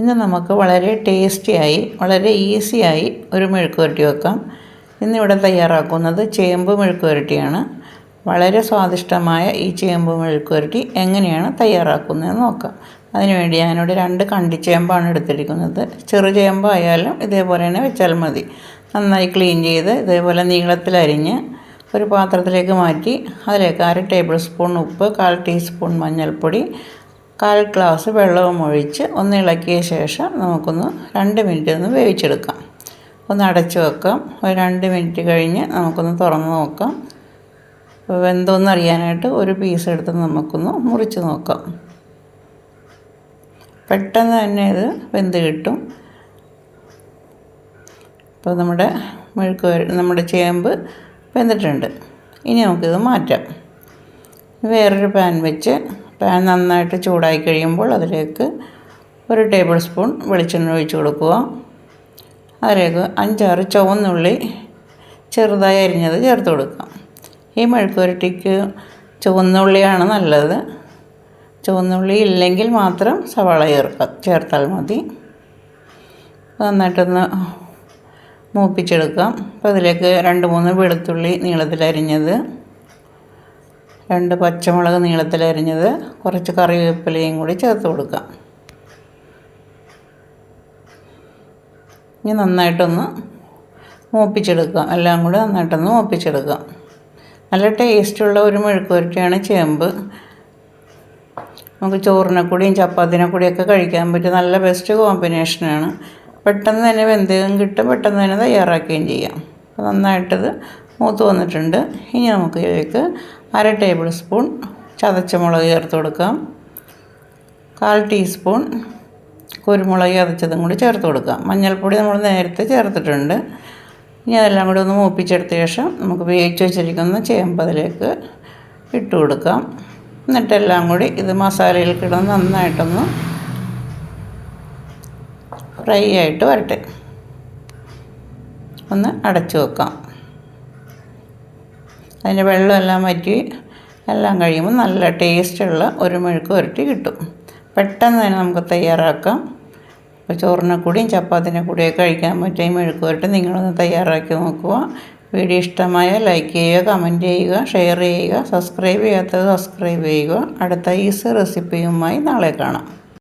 ഇന്ന് നമുക്ക് വളരെ ടേസ്റ്റിയായി വളരെ ഈസിയായി ഒരു മെഴുക്ക് പുരട്ടി വെക്കാം. ഇന്നിവിടെ തയ്യാറാക്കുന്നത് ചേമ്പ് മെഴുക്ക് പുരട്ടിയാണ് വളരെ സ്വാദിഷ്ടമായ ഈ ചേമ്പ് മെഴുക്ക് പുരട്ടി എങ്ങനെയാണ് തയ്യാറാക്കുന്നതെന്ന് നോക്കാം. അതിനുവേണ്ടി ഞാനിവിടെ രണ്ട് കണ്ടി ചേമ്പാണ് എടുത്തിരിക്കുന്നത്. ചെറു ചേമ്പായാലും ഇതേപോലെ തന്നെ വെച്ചാൽ മതി. നന്നായി ക്ലീൻ ചെയ്ത് ഇതേപോലെ നീളത്തിലരിഞ്ഞ് ഒരു പാത്രത്തിലേക്ക് മാറ്റി അതിലേക്ക് അര ടേബിൾ സ്പൂൺ ഉപ്പ് കാൽ ടീസ്പൂൺ മഞ്ഞൾപ്പൊടി കാൽ ഗ്ലാസ് വെള്ളവും ഒഴിച്ച് ഒന്ന് ഇളക്കിയ ശേഷം നമുക്കൊന്ന് രണ്ട് മിനിറ്റ് ഒന്ന് വേവിച്ചെടുക്കാം. ഒന്ന് അടച്ചു വെക്കാം. ഒരു രണ്ട് മിനിറ്റ് കഴിഞ്ഞ് നമുക്കൊന്ന് തുറന്ന് നോക്കാം. വെന്തോന്ന് അറിയാനായിട്ട് ഒരു പീസ് എടുത്ത് നമുക്കൊന്ന് മുറിച്ച് നോക്കാം. പെട്ടെന്ന് തന്നെ ഇത് വെന്ത് കിട്ടും. ഇപ്പോൾ നമ്മുടെ മെഴുക്ക് നമ്മുടെ ചേമ്പ് വെന്തിട്ടുണ്ട്. ഇനി നമുക്കിത് മാറ്റാം. വേറൊരു പാൻ വെച്ച് പാൻ നന്നായിട്ട് ചൂടായി കഴിയുമ്പോൾ അതിലേക്ക് ഒരു ടേബിൾ സ്പൂൺ വെളിച്ചെണ്ണ ഒഴിച്ച് കൊടുക്കുക. അതിലേക്ക് അഞ്ചാറ് ചുവന്നുള്ളി ചെറുതായി അരിഞ്ഞത് ചേർത്ത് കൊടുക്കാം ഈ മെഴുക്കുവരട്ടിക്ക് ചുവന്നുള്ളിയാണ് നല്ലത്. ചുവന്നുള്ളി ഇല്ലെങ്കിൽ മാത്രം സവാള ചേർക്കുക ചേർത്താൽ മതി. നന്നായിട്ടൊന്ന് മൂപ്പിച്ചെടുക്കാം. അപ്പോൾ അതിലേക്ക് രണ്ട് മൂന്ന് വെളുത്തുള്ളി നീളത്തിലരിഞ്ഞത് രണ്ട് പച്ചമുളക് നീളത്തിലരിഞ്ഞത് കുറച്ച് കറിവേപ്പിലയും കൂടി ചേർത്ത് കൊടുക്കാം. ഇനി നന്നായിട്ടൊന്ന് മൂപ്പിച്ചെടുക്കാം. എല്ലാം കൂടി നന്നായിട്ടൊന്ന് മൂപ്പിച്ചെടുക്കാം. നല്ല ടേസ്റ്റുള്ള ഒരു മെഴുക്ക് പുരട്ടിയാണ് ചേമ്പ്. നമുക്ക് ചോറിനെ കൂടിയും ചപ്പാത്തിനെ കൂടിയൊക്കെ കഴിക്കാൻ പറ്റിയ നല്ല ബെസ്റ്റ് കോമ്പിനേഷനാണ് പെട്ടെന്ന് തന്നെ വെന്തകം കിട്ടും. പെട്ടെന്ന് തന്നെ തയ്യാറാക്കുകയും ചെയ്യാം. നന്നായിട്ടത് മൂത്ത് വന്നിട്ടുണ്ട്. ഇനി നമുക്ക് ഇതിലേക്ക് അര ടേബിൾ സ്പൂൺ ചതച്ച മുളക് ചേർത്ത് കൊടുക്കാം. കാൽ ടീസ്പൂൺ കുരുമുളക് ചതച്ചതും കൂടി ചേർത്ത് കൊടുക്കാം. മഞ്ഞൾപ്പൊടി നമ്മൾ നേരത്തെ ചേർത്തിട്ടുണ്ട്. ഇനി അതെല്ലാം കൂടി ഒന്ന് മൂപ്പിച്ചെടുത്ത ശേഷം നമുക്ക് വേവിച്ച് വെച്ചിരിക്കുന്ന ചേമ്പ് അതിലേക്ക് ഇട്ട് കൊടുക്കാം. എന്നിട്ടെല്ലാം കൂടി ഇത് മസാലയിൽ കിടന്ന് നന്നായിട്ടൊന്ന് ഫ്രൈ ആയിട്ട് വരട്ടെ. ഒന്ന് അടച്ചു വെക്കാം. അതിന്റെ വെള്ളമെല്ലാം വറ്റി എല്ലാം കഴിയുമ്പോൾ നല്ല ടേസ്റ്റുള്ള ഒരു മെഴുക്ക് പുരട്ടി കിട്ടും. പെട്ടെന്ന് തന്നെ നമുക്ക് തയ്യാറാക്കാം. ഇപ്പോൾ ചോറിനെ കൂടിയും ചപ്പാത്തിനെ കൂടിയൊക്കെ കഴിക്കാൻ പറ്റിയ മെഴുക്ക് പുരട്ടി നിങ്ങളൊന്ന് തയ്യാറാക്കി നോക്കുക. വീഡിയോ ഇഷ്ടമായ ലൈക്ക് ചെയ്യുക കമന്റ് ചെയ്യുക ഷെയർ ചെയ്യുക സബ്സ്ക്രൈബ് ചെയ്യാത്തത് സബ്സ്ക്രൈബ് ചെയ്യുക. അടുത്ത ഈസി റെസിപ്പിയുമായി നാളെ കാണാം.